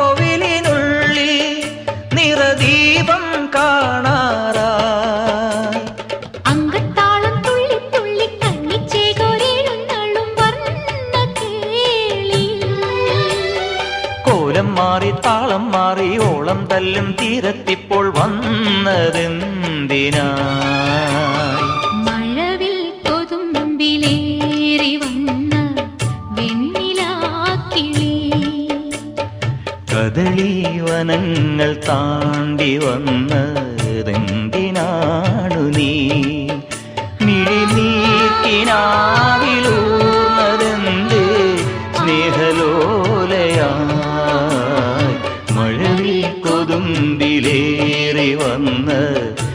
മണിനാഗക്കോവിലിനുള്ളിൽ നിറദീപം കാണാറായി. അങ്കത്താളം തുള്ളി തുള്ളി കണ്ണിച്ചേകൊരെഴുന്നള്ളും വർണ കേളി. കോലം മാറി താളം മാറി ഓളം തല്ലും തീരത്തിപ്പോൾ എന്തിനായി മഴവിൽ കൊതുമ്പിലേറി വന്ന വെണ്ണിലാക്കിളി കദളി വനങ്ങൾ താണ്ടി വന്നതെന്തിനാണു നീ? മിഴിനീക്കിനാവിലൂന്നതെന്ത് സ്നേഹലോലയായി മഴവിൽ കൊതുമ്പിലേറി വന്നത്